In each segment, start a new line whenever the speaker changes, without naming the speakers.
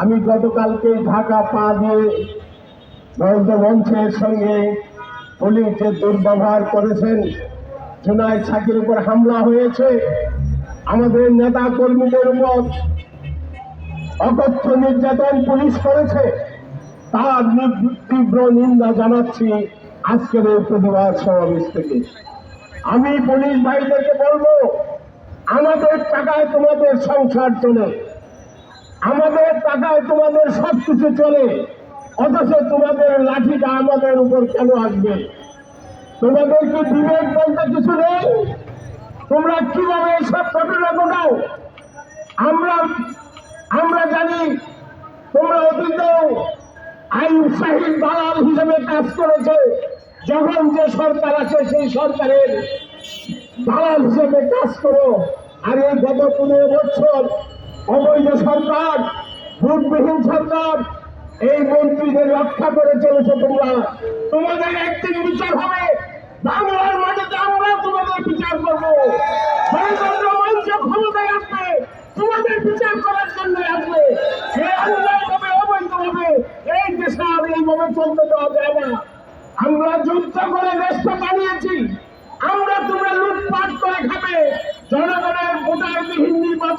আমি গতকালকে ঢাকা পা দিয়ে মঞ্চের সঙ্গে পুলিশ দুর্ব্যবহার করেছেন। জুনায় সাকির উপর হামলা হয়েছে। আমাদের নেতা কর্মীদের উপর অকথ্য নির্যাতন পুলিশ করেছে। তার তীব্র নিন্দা জানাচ্ছি আজকের এই প্রতিবাদ সমাবেশ থেকে। আমি পুলিশ ভাইদেরকে বলব, আমাদের টাকায় তোমাদের সংসার চলে। আমাদের টাকায় তোমাদের সব কিছু চলে। অথচ তোমাদের লাঠিটা আমাদের উপর কেন আসবে? তোমাদের কি বিবেক বলতে কিছু নেই? তোমরা কীভাবে এসব ঘটনা ঘটাও? আমরা আমরা জানি তোমরা অতীতেও আইন শাহীন দালাল হিসেবে কাজ করেছে। যখন যে সরকার আছে, সেই সরকারের দালাল হিসেবে কাজ করো। আর এই গত পনেরো বছর অবৈধ সরকার ভোটবিহীন সরকার, এই মন্ত্রীদের রক্ষা করে চলেছে তোমরা। তোমাদের একদিন বিচার হবে। বাংলার মাটিতে আমরা তোমাদের বিচার করব। বিচার আসবে। এই চলতে দেওয়া যায় না। আমরা যুদ্ধ করে দেশটা বানিয়েছি। আমরা তোমরা লুটপাট করে খাবে। জনগণের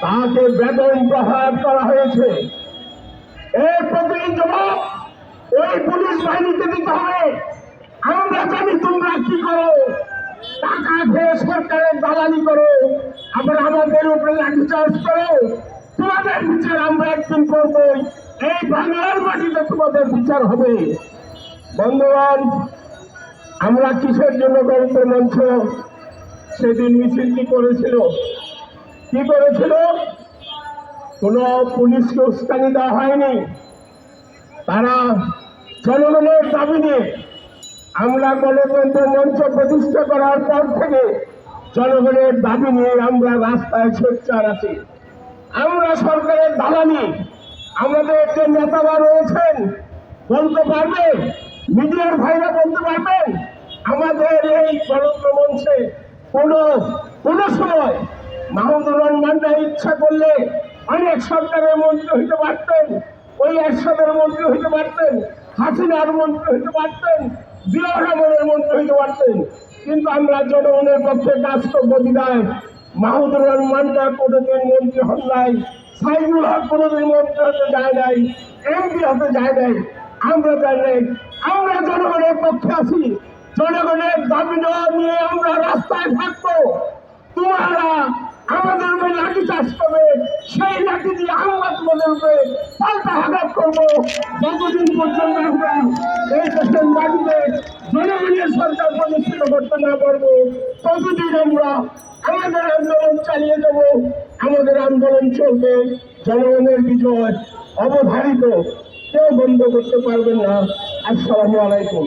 তাকে বেতন প্রহার করা হয়েছে। এর প্রতি জবাব ওই পুলিশ বাহিনীকে দিতে হবে। আমরা জানি তোমরা কি করো। টাকা খেয়ে সরকারের দালালি করো। আবার আমাদের উপরে লাঠিচার্জ করো। তোমাদের বিচার আমরা একদিন করব এই বাংলার মাটিতে তোমাদের বিচার হবে। বন্ধুগণ, আমরা কিসের জন্য গণিত মঞ্চ সেদিন মিছিলটি করেছিল? কি করেছিল? কোন পুলিশকে উস্কানি দেওয়া হয়নি। তারা জনগণের দাবি নিয়ে আমরা গণতন্ত্র মঞ্চ প্রতিষ্ঠা করার পর থেকে জনগণের দাবি নিয়ে আমরা রাস্তায় সোচ্চার আছি। আমরা সরকারের দালালি, আমাদের যে নেতারা রয়েছেন, বলতে পারবেন মিডিয়ার ভাইরা বলতে পারবেন? আমাদের এই গণতন্ত্র মঞ্চে কোনো কোনো সময় মাহমুদুর রহমানরা ইচ্ছা করলে অনেক সরকারের মন্ত্রী হইতে পারতেন, ওই একসাথের মন্ত্রী হইতে পারতেন, হাসিনার মন্ত্রী হইতে পারতেন জিয়া রহমানের মন্ত্রী হইতে পারতেন। কিন্তু আমরা জনগণের পক্ষে কাজ করব বিদায়, মাহমুদুর রহমানটা কোনোদিন মন্ত্রী হন নাই, সাইদুল হক কোনোদিন মন্ত্রী হতে যায় নাই, এমপি হতে যায় নাই। আমরা যাই নাই, আমরা জনগণের পক্ষে আছি। জনগণের দাবি নিয়ে আমরা রাস্তায় থাকব। তোমরা আমাদের উপরে লাঠি চাষ করবে, সেই লাঠি দিয়ে আমরা তোমাদের উপরে পাল্টা আঘাত করব। যতদিন পর্যন্ত আমরা এই দেশের মাটিতে জনগণের সরকার প্রতিষ্ঠিত করতে না পারব, ততদিন আমরা আমাদের আন্দোলন চালিয়ে যাব। আমাদের আন্দোলন চলবে। জনগণের বিজয় অবধারিত। কেউ বন্ধ করতে পারবেন না। আসসালামু আলাইকুম।